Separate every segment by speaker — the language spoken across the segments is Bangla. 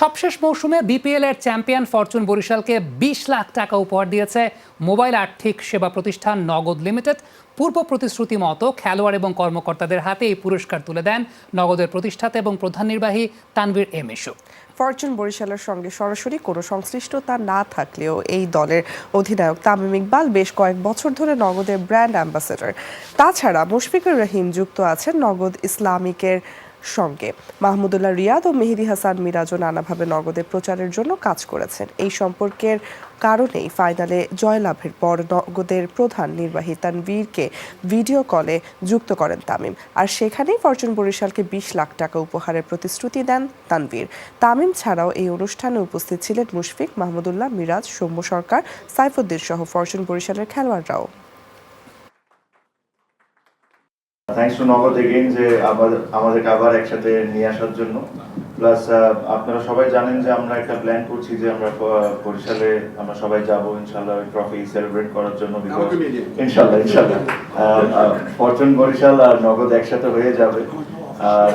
Speaker 1: সবশেষ মৌসুমে বিপিএল এর চ্যাম্পিয়ন ফরচুন বরিশালকে বিশ লাখ টাকা উপহার দিয়েছে মোবাইল আর্থিক সেবা প্রতিষ্ঠান নগদ লিমিটেড। পূর্ব প্রতিশ্রুতি মতো খেলোয়াড় এবং কর্মকর্তাদের হাতে এই পুরস্কার তুলে দেন নগদের প্রতিষ্ঠাতা এবং প্রধান নির্বাহী তানভীর এম ইসু।
Speaker 2: ফরচুন বরিশালের সঙ্গে সরাসরি কোনো সংশ্লিষ্টতা না থাকলেও এই দলের অধিনায়ক তামিম ইকবাল বেশ কয়েক বছর ধরে নগদের ব্র্যান্ড অ্যাম্বাসেডর। তাছাড়া মুশফিকুর রহিম যুক্ত আছেন নগদ ইসলামিকের সঙ্গে। মাহমুদুল্লাহ রিয়াদ ও মেহেদি হাসান মিরাজও নানাভাবে নগদের প্রচারের জন্য কাজ করেছেন। এই সম্পর্কের কারণেই ফাইনালে জয়লাভের পর নগদের প্রধান নির্বাহী তানভীরকে ভিডিও কলে যুক্ত করেন তামিম। আর সেখানেই ফরচুন বরিশালকে বিশ লাখ টাকা উপহারের প্রতিশ্রুতি দেন তানভীর। তামিম ছাড়াও এই অনুষ্ঠানে উপস্থিত ছিলেন মুশফিক, মাহমুদুল্লাহ, মিরাজ, সৌম্য সরকার, সাইফুদ্দিন সহ ফরচুন বরিশালের খেলোয়াড়রাও।
Speaker 3: থ্যাংকস টু নগদ এগেইন যে আমাদের আমাদেরকে আবার একসাথে নিয়ে আসার জন্য। প্লাস আপনারা সবাই জানেন যে আমরা একটা প্ল্যান করছি যে আমরা বরিশালে আমরা সবাই যাব ইনশাল্লাহ ট্রফি সেলিব্রেট করার জন্য। ইনশাল্লাহ ইনশাল্লাহ ফরচুন বরিশাল আর নগদ একসাথে হয়ে যাবে। আর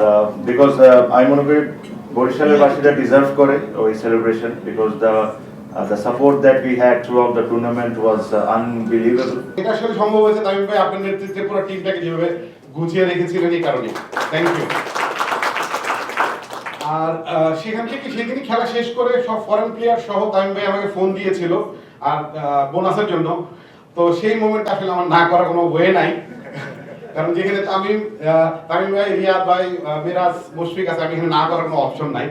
Speaker 3: বিকজ আমি মনে করি বরিশালের বাসীরা ডিজার্ভ করে ওই celebration because the that we had throughout the tournament was unbelievable
Speaker 4: এটা আসলে সম্ভব হয়েছে তামিম ভাই আপনার নেতৃত্বে পুরো টিমটাকে যেভাবে গুছিয়ে রেখেছিলেন এই কারণে। থ্যাংক ইউ আর সেখান থেকে সেদিনই খেলা শেষ করে সব ফরেন প্লেয়ার সহ তামিম ভাই আমাকে ফোন দিয়েছিল আর বোনাসের জন্য। তো সেই মোমেন্ট আসলে আমার না করার কোনো ওয়ে নাই। কারণ যেখানে তামিম তামিম ভাই, রিয়াদ ভাই মিরাজ, মুশফিক আছে, আমি এখানে না করার কোনো অপশন নাই।